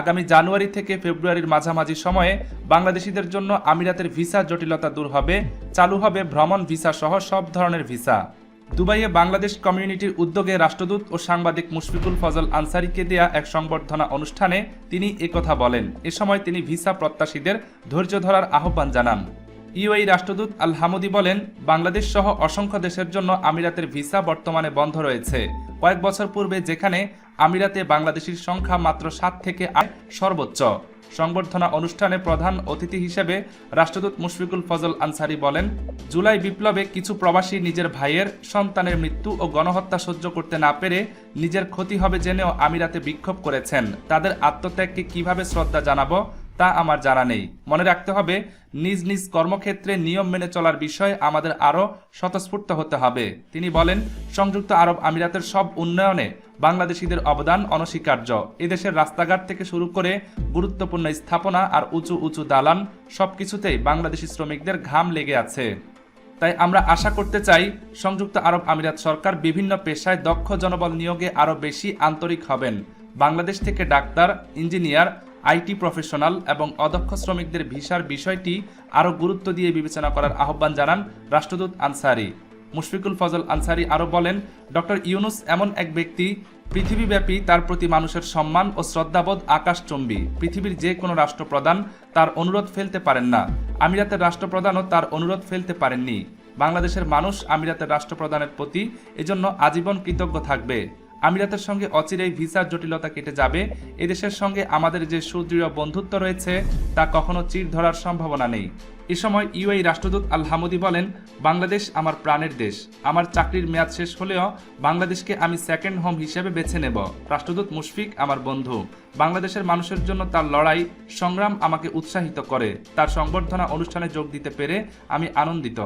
আগামী জানুয়ারি থেকে ফেব্রুয়ারির মাঝামাঝি সময়ে বাংলাদেশিদের জন্য আমিরাতের ভিসা জটিলতা দূর হবে, চালু হবে ভ্রমণ ভিসা সহ সব ধরনের ভিসা। দুবাইয়ে বাংলাদেশ কমিউনিটির উদ্যোগে রাষ্ট্রদূত ও সাংবাদিক মুশফিকুল ফজল আনসারিকে দেয়া এক সংবর্ধনা অনুষ্ঠানে তিনি একথা বলেন। এ সময় তিনি ভিসা প্রত্যাশীদের ধৈর্য ধরার আহ্বান জানান। ইউএই রাষ্ট্রদূত আল হামুদি বলেন, বাংলাদেশ সহ অসংখ্য দেশের জন্য আমিরাতের ভিসা বর্তমানে বন্ধ রয়েছে। কয়েক বছর পূর্বে যেখানে আমিরাতে বাংলাদেশির সংখ্যা মাত্র সাত থেকে আট সর্বোচ্চ। সংবর্ধনা অনুষ্ঠানে প্রধান অতিথি হিসেবে রাষ্ট্রদূত মুশফিকুল ফজল আনসারি বলেন, জুলাই বিপ্লবে কিছু প্রবাসী নিজের ভাইয়ের সন্তানের মৃত্যু ও গণহত্যা সহ্য করতে না পেরে নিজের ক্ষতি হবে জেনেও আমিরাতে বিক্ষোভ করেছেন। তাদের আত্মত্যাগকে কীভাবে শ্রদ্ধা জানাব তা আমার জানা নেই। মনে রাখতে হবে, নিজ নিজ কর্মক্ষেত্রে নিয়ম মেনে চলার বিষয়ে আমাদের আরও স্বতঃস্ফূর্ত হতে হবে। তিনি বলেন, সংযুক্ত আরব আমিরাতের সব উন্নয়নে বাংলাদেশিদের অবদান অনস্বীকার্য। এদেশের রাস্তাঘাট থেকে শুরু করে গুরুত্বপূর্ণ স্থাপনা আর উঁচু উঁচু দালান সবকিছুতেই বাংলাদেশি শ্রমিকদের ঘাম লেগে আছে। তাই আমরা আশা করতে চাই, সংযুক্ত আরব আমিরাত সরকার বিভিন্ন পেশায় দক্ষ জনবল নিয়োগে আরও বেশি আন্তরিক হবেন। বাংলাদেশ থেকে ডাক্তার, ইঞ্জিনিয়ার আইটি প্রফেশনাল এবং অদক্ষ শ্রমিকদের ভিসার বিষয়টি আরও গুরুত্ব দিয়ে বিবেচনা করার আহ্বান জানান রাষ্ট্রদূত আনসারি। মুশফিকুল ফজল আনসারি আরও বলেন, ডক্টর ইউনুস এমন এক ব্যক্তি, পৃথিবীব্যাপী তার প্রতি মানুষের সম্মান ও শ্রদ্ধাবোধ আকাশচম্বী। পৃথিবীর যে কোনো রাষ্ট্রপ্রধান তার অনুরোধ ফেলতে পারেন না। আমিরাতের রাষ্ট্রপ্রধানও তার অনুরোধ ফেলতে পারেননি। বাংলাদেশের মানুষ আমিরাতের রাষ্ট্রপ্রধানের প্রতি এজন্য আজীবন কৃতজ্ঞ থাকবে। আমিরাতের সঙ্গে অচিরেই ভিসার জটিলতা কেটে যাবে। এদেশের সঙ্গে আমাদের যে সুদৃঢ় বন্ধুত্ব রয়েছে, তা কখনো চির ধরার সম্ভাবনা নেই। এ সময় ইউএই রাষ্ট্রদূত আল হামুদি বলেন, বাংলাদেশ আমার প্রাণের দেশ। আমার চাকরির মেয়াদ শেষ হলেও বাংলাদেশকে আমি সেকেন্ড হোম হিসেবে বেছে নেব। রাষ্ট্রদূত মুশফিক, আমার বন্ধু, বাংলাদেশের মানুষের জন্য তার লড়াই সংগ্রাম আমাকে উৎসাহিত করে। তার সংবর্ধনা অনুষ্ঠানে যোগ দিতে পেরে আমি আনন্দিত।